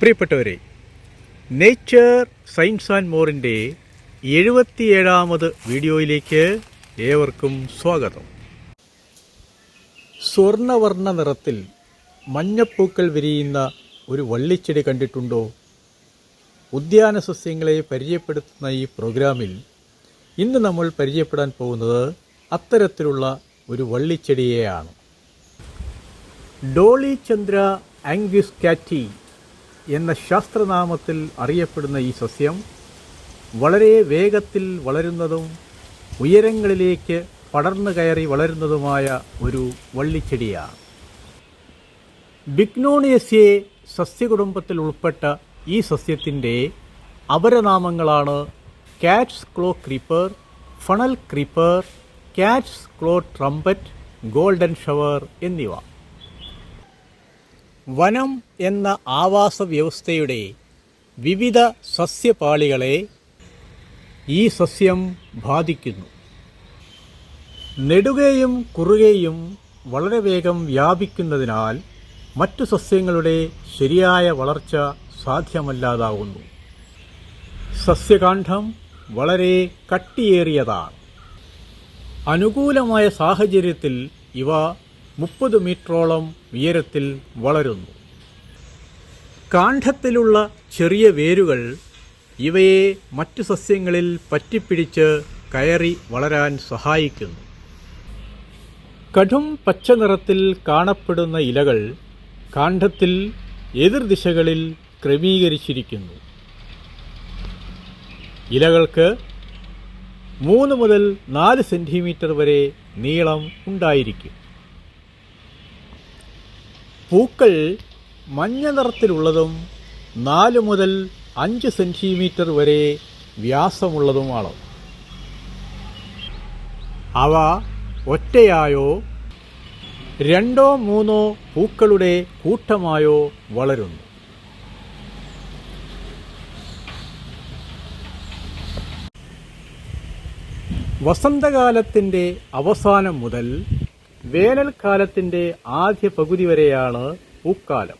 പ്രിയപ്പെട്ടവരെ nature science and മോറിന്റെ എഴുപത്തിയേഴാമത് വീഡിയോയിലേക്ക് ഏവർക്കും സ്വാഗതം. സ്വർണവർണ നിറത്തിൽ മഞ്ഞപ്പൂക്കൾ വിരിയുന്ന ഒരു വള്ളിച്ചെടി കണ്ടിട്ടുണ്ടോ? ഉദ്യാന സസ്യങ്ങളെ പരിചയപ്പെടുത്തുന്ന ഈ പ്രോഗ്രാമിൽ ഇന്ന് നമ്മൾ പരിചയപ്പെടാൻ പോകുന്നത് അത്തരത്തിലുള്ള ഒരു വള്ളിച്ചെടിയെയാണ്. ഡോളി ചന്ദ്ര ആംഗ്യുസ് കാറ്റി എന്ന ശാസ്ത്രനാമത്തിൽ അറിയപ്പെടുന്ന ഈ സസ്യം വളരെ വേഗത്തിൽ വളരുന്നതും ഉയരങ്ങളിലേക്ക് പടർന്നു കയറി വളരുന്നതുമായ ഒരു വള്ളിച്ചെടിയാണ്. ബിഗ്നോണിയസിയെ സസ്യകുടുംബത്തിൽ ഉൾപ്പെട്ട ഈ സസ്യത്തിന്റെ അപരനാമങ്ങളാണ് cat's claw creeper funnel creeper cat's claw trumpet golden shower എന്നിവ. വനം എന്ന ആവാസ വ്യവസ്ഥയുടെ വിവിധ സസ്യപാളികളെ ഈ സസ്യം ബാധിക്കുന്നു. നെടുകയും കുറുകയും വളരെ വേഗം വ്യാപിക്കുന്നതിനാൽ മറ്റു സസ്യങ്ങളുടെ ശരിയായ വളർച്ച സാധ്യമല്ലാതാകുന്നു. സസ്യകാന്ഡം വളരെ കട്ടിയേറിയതാണ്. അനുകൂലമായ സാഹചര്യത്തിൽ ഇവ മുപ്പത് മീറ്ററോളം ഉയരത്തിൽ വളരുന്നു. കാണ്ഡത്തിലുള്ള ചെറിയ വേരുകൾ ഇവയെ മറ്റു സസ്യങ്ങളിൽ പറ്റിപ്പിടിച്ച് കയറി വളരാൻ സഹായിക്കുന്നു. കടും പച്ച നിറത്തിൽ കാണപ്പെടുന്ന ഇലകൾ കാണ്ഡത്തിൽ എതിർദിശകളിൽ ക്രമീകരിച്ചിരിക്കുന്നു. ഇലകൾക്ക് മൂന്ന് മുതൽ നാല് സെന്റിമീറ്റർ വരെ നീളം ഉണ്ടായിരിക്കും. പൂക്കൾ മഞ്ഞ നിറത്തിലുള്ളതും നാല് മുതൽ അഞ്ച് സെന്റിമീറ്റർ വരെ വ്യാസമുള്ളതുമാണ്. അവ ഒറ്റയായോ രണ്ടോ മൂന്നോ പൂക്കളുടെ കൂട്ടമായോ വളരുന്നു. വസന്തകാലത്തിന്റെ അവസാനം മുതൽ വേനൽക്കാലത്തിന്റെ ആദ്യ പകുതി വരെയാണ് പൂക്കാലം.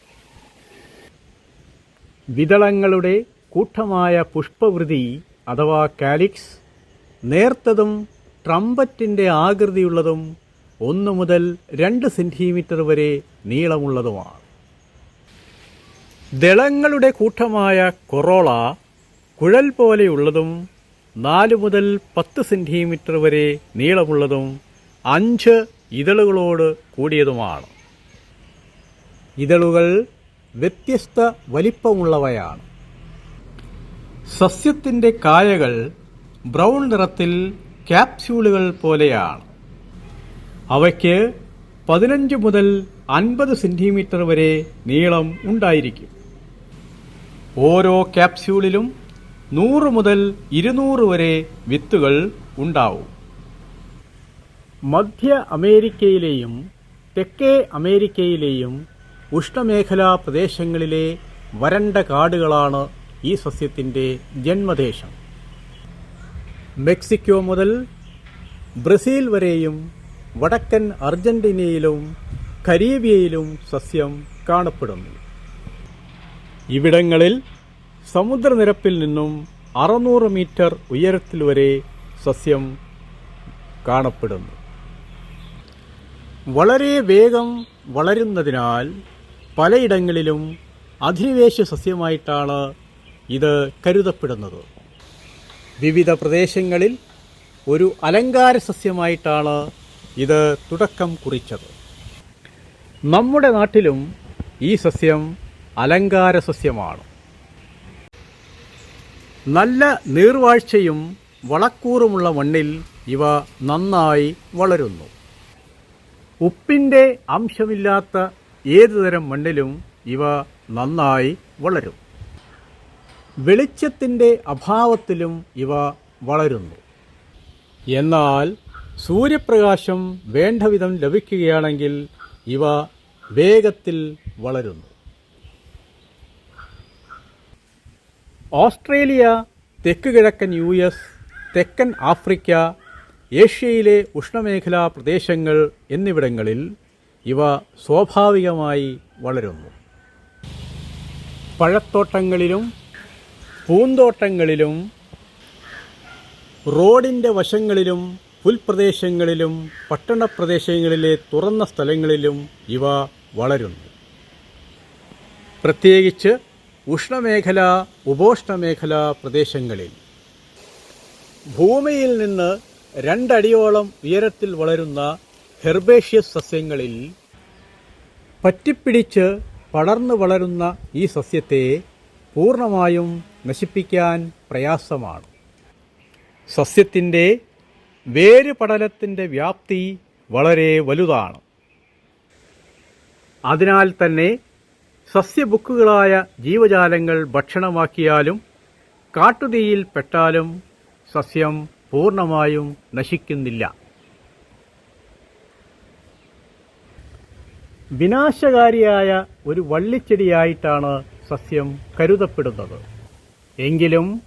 വിതളങ്ങളുടെ കൂട്ടമായ പുഷ്പവൃതി അഥവാ കാലിക്സ് നേർത്തതും ട്രംപറ്റിന്റെ ആകൃതിയുള്ളതും ഒന്ന് മുതൽ രണ്ട് സെന്റിമീറ്റർ വരെ നീളമുള്ളതുമാണ്. ദളങ്ങളുടെ കൂട്ടമായ കൊറോള കുഴൽ പോലെയുള്ളതും നാല് മുതൽ പത്ത് സെന്റിമീറ്റർ വരെ നീളമുള്ളതും അഞ്ച് ഇതളുകളോട് കൂടിയതുമാണ്. ഇതളുകൾ വ്യത്യസ്ത വലിപ്പമുള്ളവയാണ്. സസ്യത്തിന്റെ കായകൾ ബ്രൗൺ നിറത്തിൽ ക്യാപ്സ്യൂളുകൾ പോലെയാണ്. അവയ്ക്ക് പതിനഞ്ച് മുതൽ അൻപത് സെന്റിമീറ്റർ വരെ നീളം ഉണ്ടായിരിക്കും. ഓരോ ക്യാപ്സ്യൂളിലും നൂറ് മുതൽ ഇരുന്നൂറ് വരെ വിത്തുകൾ ഉണ്ടാവും. മധ്യ അമേരിക്കയിലെയും തെക്കേ അമേരിക്കയിലെയും ഉഷ്ണമേഖലാ പ്രദേശങ്ങളിലെ വരണ്ട കാടുകളാണ് ഈ സസ്യത്തിന്റെ ജന്മദേശം. മെക്സിക്കോ മുതൽ ബ്രസീൽ വരെയും വടക്കൻ അർജന്റീനയിലും കരീബിയയിലും സസ്യം കാണപ്പെടുന്നു. ഇവിടങ്ങളിൽ സമുദ്രനിരപ്പിൽ നിന്നും അറുന്നൂറ് മീറ്റർ ഉയരത്തിൽ വരെ സസ്യം കാണപ്പെടുന്നു. വളരെ വേഗം വളരുന്നതിനാൽ പലയിടങ്ങളിലും അധിനിവേശ സസ്യമായിട്ടാണ് ഇത് കരുതപ്പെടുന്നത്. വിവിധ പ്രദേശങ്ങളിൽ ഒരു അലങ്കാര സസ്യമായിട്ടാണ് ഇത് തുടക്കം കുറിച്ചത്. നമ്മുടെ നാട്ടിലും ഈ സസ്യം അലങ്കാര സസ്യമാണ്. നല്ല നീർവാഴ്ചയും വളക്കൂറുമുള്ള മണ്ണിൽ ഇവ നന്നായി വളരുന്നു. ഉപ്പിന്റെ അംശമില്ലാത്ത ഏതുതരം മണ്ണിലും ഇവ നന്നായി വളരും. വെളിച്ചത്തിന്റെ അഭാവത്തിലും ഇവ വളരുന്നു. എന്നാൽ സൂര്യപ്രകാശം വേണ്ടവിധം ലഭിക്കുകയാണെങ്കിൽ ഇവ വേഗത്തിൽ വളരുന്നു. ഓസ്ട്രേലിയ തെക്ക് കിഴക്കൻ യു എസ് തെക്കൻ ആഫ്രിക്ക ഏഷ്യയിലെ ഉഷ്ണമേഖലാ പ്രദേശങ്ങൾ എന്നിവിടങ്ങളിൽ ഇവ സ്വാഭാവികമായി വളരുന്നു. പഴത്തോട്ടങ്ങളിലും പൂന്തോട്ടങ്ങളിലും റോഡിന്റെ വശങ്ങളിലും പുൽപ്രദേശങ്ങളിലും പട്ടണപ്രദേശങ്ങളിലെ തുറന്ന സ്ഥലങ്ങളിലും ഇവ വളരുന്നു. പ്രത്യേകിച്ച് ഉഷ്ണമേഖല ഉപോഷ്ണമേഖല പ്രദേശങ്ങളിൽ ഭൂമിയിൽ നിന്ന് രണ്ടടിയോളം ഉയരത്തിൽ വളരുന്ന ഹെർബേഷ്യസ് സസ്യങ്ങളിൽ പറ്റിപ്പിടിച്ച് പടർന്നു വളരുന്ന ഈ സസ്യത്തെ പൂർണമായും നശിപ്പിക്കാൻ പ്രയാസമാണ്. സസ്യത്തിന്റെ വേര് പടലത്തിന്റെ വ്യാപ്തി വളരെ വലുതാണ്. അതിനാൽ തന്നെ സസ്യബുക്കുകളായ ജീവജാലങ്ങൾ ഭക്ഷണമാക്കിയാലും കാട്ടുതീയിൽ പെട്ടാലും സസ്യം പൂർണമായും നശിക്കുന്നില്ല. വിനാശകാരിയായ ഒരു വള്ളിച്ചെടിയായിട്ടാണ് സസ്യം കരുതപ്പെടുന്നത്. എങ്കിലും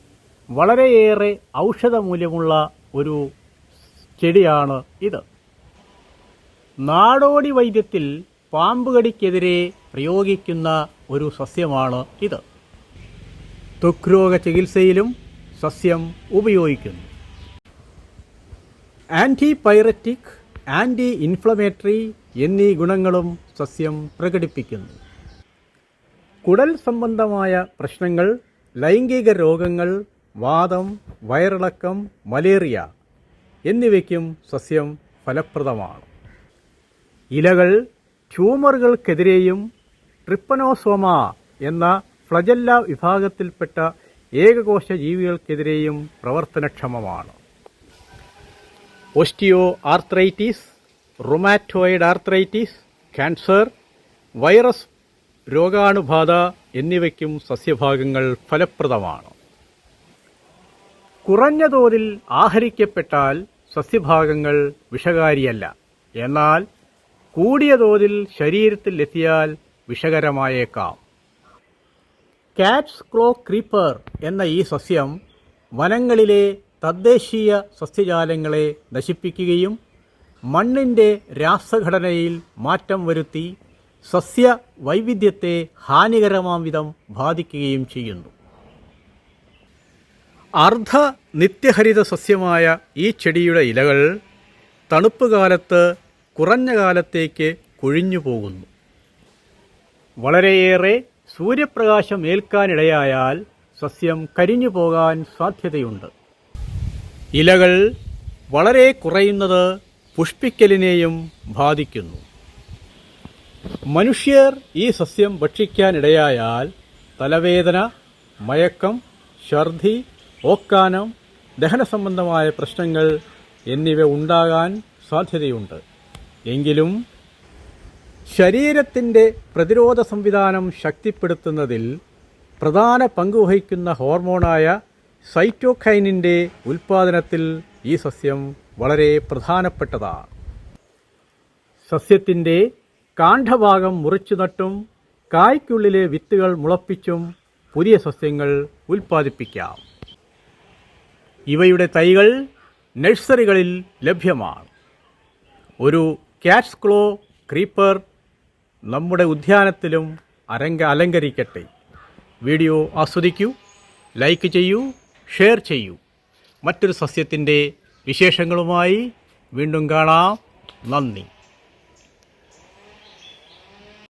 വളരെയേറെ ഔഷധമൂല്യമുള്ള ഒരു ചെടിയാണ് ഇത്. നാടോടി വൈദ്യത്തിൽ പാമ്പുകടിക്കെതിരെ പ്രയോഗിക്കുന്ന ഒരു സസ്യമാണ് ഇത്. തൊക്രോഗ ചികിത്സയിലും സസ്യം ഉപയോഗിക്കുന്നു. ആന്റി പൈററ്റിക് ആന്റി ഇൻഫ്ലമേറ്ററി എന്നീ ഗുണങ്ങളും സസ്യം പ്രകടിപ്പിക്കുന്നു. കുടൽ സംബന്ധമായ പ്രശ്നങ്ങൾ ലൈംഗിക രോഗങ്ങൾ വാദം വയറിളക്കം മലേറിയ എന്നിവയ്ക്കും സസ്യം ഫലപ്രദമാണ്. ഇലകൾ ട്യൂമറുകൾക്കെതിരെയും ട്രിപ്പനോസോമ എന്ന ഫ്ലജല്ല വിഭാഗത്തിൽപ്പെട്ട ഏകകോശ ജീവികൾക്കെതിരെയും പ്രവർത്തനക്ഷമമാണ്. Osteoarthritis rheumatoid arthritis cancer virus രോഗാണുബാധ എന്നിവയ്ക്കും സസ്യഭാഗങ്ങൾ ഫലപ്രദമാണ്. കുറഞ്ഞ തോതിൽ ആഹരിക്കപ്പെട്ടാൽ സസ്യഭാഗങ്ങൾ വിഷകാരിയല്ല. എന്നാൽ കൂടിയ തോതിൽ ശരീരത്തിൽ എത്തിയാൽ വിഷകരമായേക്കാം. കാറ്റ്സ് ക്ലോ ക്രീപ്പർ എന്ന ഈ സസ്യം വനങ്ങളിലെ തദ്ദേശീയ സസ്യജാലങ്ങളെ നശിപ്പിക്കുകയും മണ്ണിന്റെ രാസഘടനയിൽ മാറ്റം വരുത്തി സസ്യ വൈവിധ്യത്തെ ഹാനികരമാം വിധം ബാധിക്കുകയും ചെയ്യുന്നു. അർദ്ധ നിത്യഹരിത സസ്യമായ ഈ ചെടിയുടെ ഇലകൾ തണുപ്പ് കാലത്ത് കുറഞ്ഞ കാലത്തേക്ക് കൊഴിഞ്ഞു പോകുന്നു. വളരെയേറെ സൂര്യപ്രകാശം ഏൽക്കാനിടയായാൽ സസ്യം കരിഞ്ഞു പോകാൻ സാധ്യതയുണ്ട്. ഇലകൾ വളരെ കുറയുന്നത് പുഷ്പിക്കലിനെയും ബാധിക്കുന്നു. മനുഷ്യർ ഈ സസ്യം ഭക്ഷിക്കാനിടയായാൽ തലവേദന മയക്കം ഛർദി ഓക്കാനം ദഹന സംബന്ധമായ പ്രശ്നങ്ങൾ എന്നിവ ഉണ്ടാകാൻ സാധ്യതയുണ്ട്. എങ്കിലും ശരീരത്തിന്റെ പ്രതിരോധ സംവിധാനം ശക്തിപ്പെടുത്തുന്നതിൽ പ്രധാന പങ്കുവഹിക്കുന്ന ഹോർമോണായ സൈറ്റോഖൈനിന്റെ ഉൽപ്പാദനത്തിൽ ഈ സസ്യം വളരെ പ്രധാനപ്പെട്ടതാണ് സസ്യത്തിന്റെ കാണ്ഡഭാഗം മുറിച്ചു നട്ടും കായ്ക്കുള്ളിലെ വിത്തുകൾ മുളപ്പിച്ചും പുതിയ സസ്യങ്ങൾ ഉൽപ്പാദിപ്പിക്കാം. ഇവയുടെ തൈകൾ നഴ്സറികളിൽ ലഭ്യമാണ്. ഒരു ക്യാറ്റ്സ് ക്ലോ ക്രീപ്പർ നമ്മുടെ ഉദ്യാനത്തിലും അരങ്ക അലങ്കരിക്കട്ടെ. വീഡിയോ ആസ്വദിക്കൂ ലൈക്ക് ചെയ്യൂ ഷെയർ ചെയ്യൂ. മറ്റൊരു സസ്യത്തിന്റെ വിശേഷങ്ങളുമായി വീണ്ടും കാണാം. നന്ദി.